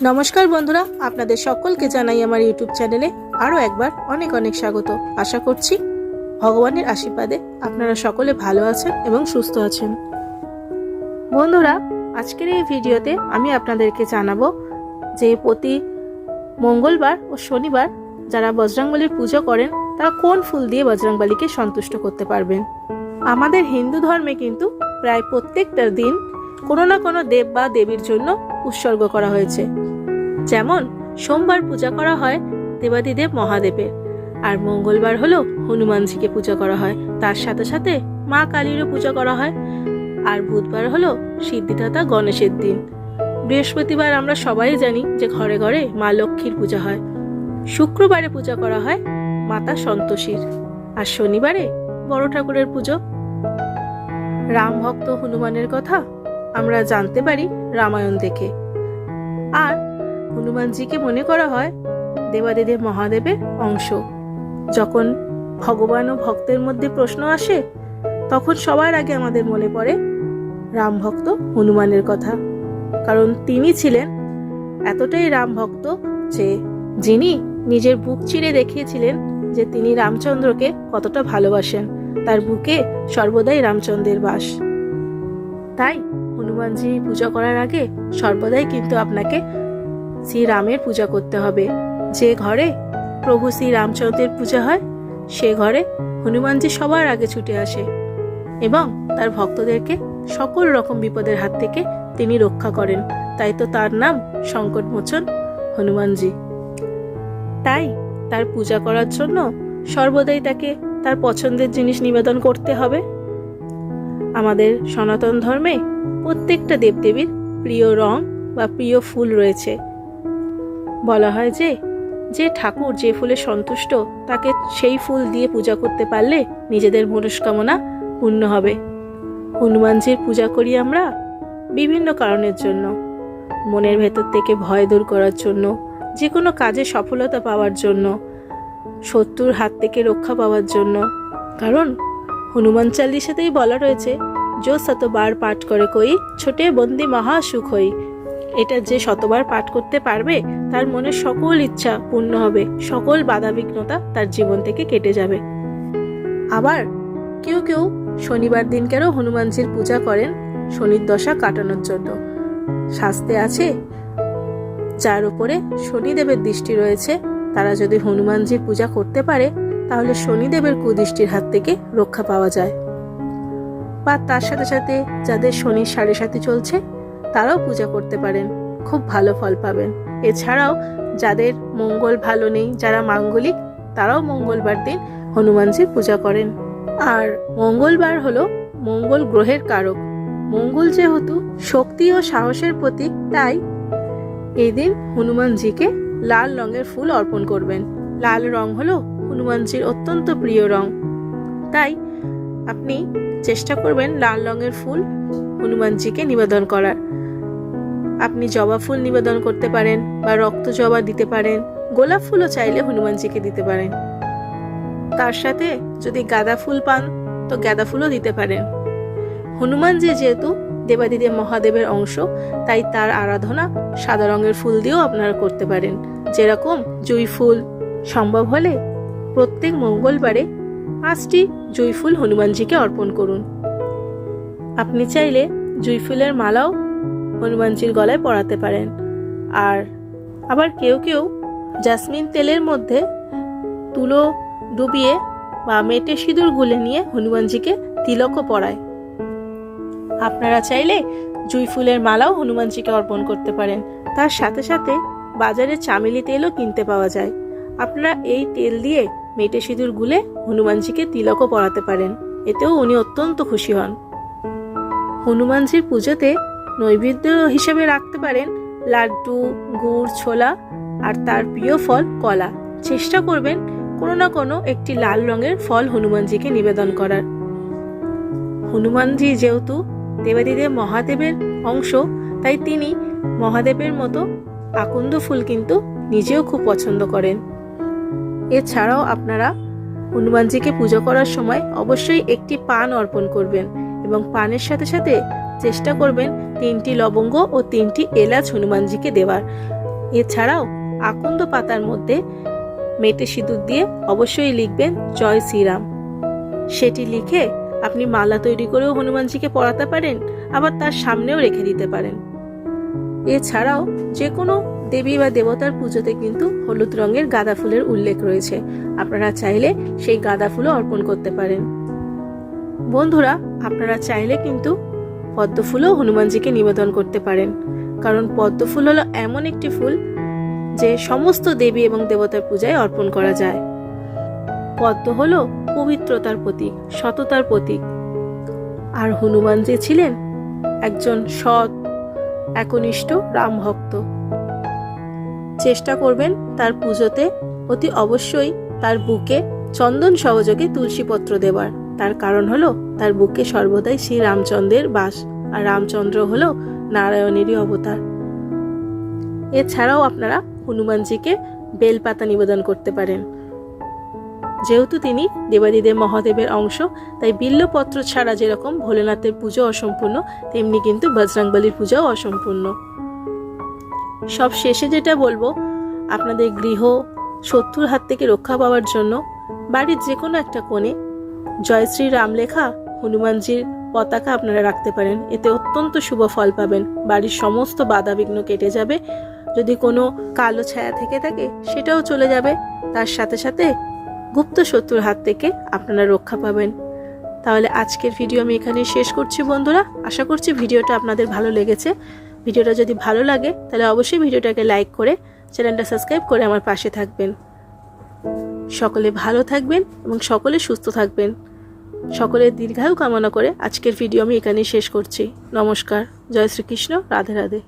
নমস্কার বন্ধুরা, আপনাদের সকলকে জানাই আমার ইউটিউব চ্যানেলে আরও একবার অনেক অনেক স্বাগত। আশা করছি ভগবানের আশীর্বাদে আপনারা সকলে ভালো আছেন এবং সুস্থ আছেন। বন্ধুরা, আজকের এই ভিডিওতে আমি আপনাদেরকে জানাব যে প্রতি মঙ্গলবার ও শনিবার যারা বজরংবলীর পুজো করেন, তারা কোন ফুল দিয়ে বজরংবলীকে সন্তুষ্ট করতে পারবেন? আমাদের হিন্দু ধর্মে কিন্তু প্রায় প্রত্যেকটা দিন কোনো না কোনো দেব বা দেবীর জন্য উৎসর্গ করা হয়েছে। যেমন, সোমবার পূজা করা হয় দেবাদিদেব মহাদেবের, আর মঙ্গলবার হলো হনুমানজিকে পূজা করা হয়। তার সাথে সাথে মা কালীরও পূজা করা হয়, আর বুধবার হলো সিদ্ধিদাতা গণেশের দিন। বৃহস্পতিবার আমরা সবাই জানি যে ঘরে ঘরে মা লক্ষ্মীর পূজা হয়। শুক্রবারে পূজা করা হয় মাতা সন্তোষীর, আর শনিবারে বড় ঠাকুরের পুজো। রাম ভক্ত হনুমানের কথা আমরা জানতে পারি রামায়ণ দেখে। আর হনুমানজিকে মনে করা হয় দেবাদিদেব মহাদেবের অংশ। যখন ভগবান ও ভক্তের মধ্যে প্রশ্ন আসে, তখন সবার আগে আমাদের মনে পড়ে রাম ভক্ত হনুমানের কথা। কারণ তিনি ছিলেন এতটাই রাম ভক্ত যে যিনি নিজের বুক চিরে দেখিয়েছিলেন যে তিনি রামচন্দ্রকে কতটা ভালোবাসেন। তার বুকে সর্বদাই রামচন্দ্রের বাস। তাই হনুমানজি পূজা করার আগে সর্বদাই কিন্তু আপনাকে শ্রীরামের পূজা করতে হবে। যে ঘরে প্রভু শ্রী রামচন্দ্রের পূজা হয়, সে ঘরে হনুমানজি সবার আগে ছুটে আসে এবং তার ভক্তদেরকে সকল রকম বিপদের হাত থেকে তিনি রক্ষা করেন। তাই তো তার নাম সংকটমোচন হনুমানজি। তাই তার পূজা করার জন্য সর্বদাই তাকে তার পছন্দের জিনিস নিবেদন করতে হবে। আমাদের সনাতন ধর্মে প্রত্যেকটা দেবদেবীর প্রিয় রং বা প্রিয় ফুল রয়েছে। বলা হয় যে যে ঠাকুর যে ফুলে সন্তুষ্ট, তাকে সেই ফুল দিয়ে পূজা করতে পারলে নিজেদের মনস্কামনা পূর্ণ হবে। হনুমানজির পূজা করি আমরা বিভিন্ন কারণের জন্য। মনের ভেতর থেকে ভয় দূর করার জন্য যে কোনো কাজে সফলতা পাওয়ার জন্য, শত্রুর হাত থেকে রক্ষা পাওয়ার জন্য। কারণ হনুমান চালিসাতেই বলা রয়েছে যো শতবার পাঠ করে কই, ছোটে বন্দি মহা সুখ হই। এটা যে শতবার পাঠ করতে পারবে, তার মনের সকল ইচ্ছা পূর্ণ হবে, সকল বাধা বিঘ্নতা তার জীবন থেকে কেটে যাবে। আবার কেউ কেউ শনিবার দিনকেরও হনুমানজির পূজা করেন, শনির দশা কাটানোর জন্য। শাস্তে আছে, যার উপরে শনিদেবের দৃষ্টি রয়েছে, তারা যদি হনুমানজির পূজা করতে পারে, তাহলে শনিদেবের কুদৃষ্টির হাত থেকে রক্ষা পাওয়া যায়। বা তার সাথে সাথে যাদের শনির সাড়ে সাথে চলছে, তারাও পূজা করতে পারেন। খুব ভালো ফল পাবেন। এছাড়াও যাদের মঙ্গল ভালো নেই, যারা মাঙ্গলিক, তারাও মঙ্গলবার দিন হনুমানজির পূজা করেন। আর মঙ্গলবার হলো মঙ্গল গ্রহের কারক। মঙ্গল যেহেতু শক্তি ও সাহসের প্রতীক, তাই এই দিন হনুমানজিকে লাল রঙের ফুল অর্পণ করবেন। লাল রং হলো হনুমানজির অত্যন্ত প্রিয় রং। তাই আপনি চেষ্টা করবেন লাল রঙের ফুল হনুমানজিকে নিবেদন করার। আপনি জবা ফুল নিবেদন করতে পারেন বা রক্ত জবা দিতে পারেন, গোলাপ ফুলও চাইলে হনুমানজিকে দিতে পারেন। তার সাথে যদি গাঁদা ফুল পান, তো গাঁদা ফুলও দিতে পারেন। হনুমানজি যেহেতু দেবাদিদেব মহাদেবের অংশ, তাই তার আরাধনা সাদা রঙের ফুল দিয়েও আপনারা করতে পারেন। যেরকম জুই ফুল সম্ভব হলে প্রত্যেক মঙ্গলবারে পাঁচটি জুই ফুল হনুমানজিকে অর্পণ করুন। আপনি চাইলে জুই ফুলের মালাও হনুমানজির গলায় পরাতে পারেন। আর আবার কেউ কেউ জাসমিন তেলের মধ্যে তুলো ডুবিয়ে বা মেটে সিঁদুর গুলে নিয়ে হনুমানজিকে তিলকও পরায়। আপনারা চাইলে জুই ফুলের মালাও হনুমানজিকে অর্পণ করতে পারেন। তার সাথে সাথে বাজারে চামেলি তেলও কিনতে পাওয়া যায়। আপনারা এই তেল দিয়ে মেটে সিঁদুর গুলে হনুমানজিকে তিলকও পরাতে পারেন। এতেও উনি অত্যন্ত খুশি হন। হনুমানজির পুজোতে নৈবেদ্য হিসেবে রাখতে পারেন লাড্ডু, গুড়, ছোলা আর তার প্রিয় ফল কলা। চেষ্টা করবেন কোনো না কোনো একটি লাল রঙের ফল হনুমানজিকে নিবেদন করার। হনুমানজি যেহেতু দেবাদিদেব মহাদেবের অংশ, তাই তিনি মহাদেবের মতো আকন্দ ফুল কিন্তু নিজেও খুব পছন্দ করেন। এছাড়াও আপনারা হনুমানজিকে পুজো করার সময় অবশ্যই একটি পান অর্পণ করবেন এবং পানের সাথে সাথে চেষ্টা করবেন তিনটি লবঙ্গ ও তিনটি এলাচ হনুমানজিকে দেওয়ার। এছাড়াও আকন্দ পাতার মধ্যে মেটে সিঁদুর দিয়ে অবশ্যই লিখবেন, জয় শ্রীরাম। সেটি লিখে আপনি মালা তৈরি করেও হনুমানজিকে পড়াতে পারেন, আবার তার সামনেও রেখে দিতে পারেন। এছাড়াও যে কোনো দেবী বা দেবতার পুজোতে কিন্তু হলুদ রঙের গাঁদা ফুলের উল্লেখ রয়েছে। আপনারা চাইলে সেই গাঁদা ফুলও অর্পণ করতে পারেন। বন্ধুরা, আপনারা চাইলে কিন্তু পদ্ম ফুলও হনুমানজিকে নিবেদন করতে পারেন। কারণ পদ্ম ফুল হলো এমন একটি ফুল যে সমস্ত দেবী এবং দেবতার পূজায় অর্পণ করা যায়। পদ্ম হলো পবিত্রতার প্রতীক, সততার প্রতীক। আর হনুমান যে ছিলেন, একজন সৎ, একনিষ্ঠ রাম ভক্ত চেষ্টা করবেন তার পুজোতে। অতি অবশ্যই তার বুকে চন্দন সহযোগে তুলসীপত্র দেবার। তার কারণ হলো তার বুকে সর্বদাই শ্রী রামচন্দ্রের বাস আর রামচন্দ্র হলো নারায়ণেরই অবতার। এছাড়াও আপনারা হনুমানজিকে বেলপাতা নিবেদন করতে পারেন। যেহেতু তিনি দেবাদিদেব মহাদেবের অংশ, তাই বিল্লপত্র ছাড়া যেরকম ভোলেনাথের পুজো অসম্পূর্ণ, তেমনি কিন্তু বজরংবলির পুজোও অসম্পূর্ণ। সব শেষে যেটা বলব, আপনাদের গৃহ, শত্রুর হাত থেকে রক্ষা পাওয়ার জন্য বাড়ির যে কোনো একটা কোণে জয়শ্রী রাম লেখা হনুমানজির পতাকা আপনারা রাখতে পারেন। এতে অত্যন্ত শুভ ফল পাবেন। বাড়ির সমস্ত বাধা বিঘ্ন কেটে যাবে। যদি কোনো কালো ছায়া থেকে থাকে, সেটাও চলে যাবে। তার সাথে সাথে গুপ্ত শত্রুর হাত থেকে আপনারা রক্ষা পাবেন। তাহলে আজকের ভিডিও আমি এখানে শেষ করছি বন্ধুরা। আশা করছি ভিডিওটা আপনাদের ভালো লেগেছে। ভিডিওটা যদি ভালো লাগে, তাহলে অবশ্যই ভিডিওটাকে লাইক করে চ্যানেলটা সাবস্ক্রাইব করে আমার পাশে থাকবেন। সকলে ভালো থাকবেন এবং সকলে সুস্থ থাকবেন। সকলের দীর্ঘায়ু কামনা করে আজকের ভিডিও আমি এখানেই শেষ করছি। নমস্কার, জয় শ্রীকৃষ্ণ, রাধে রাধে।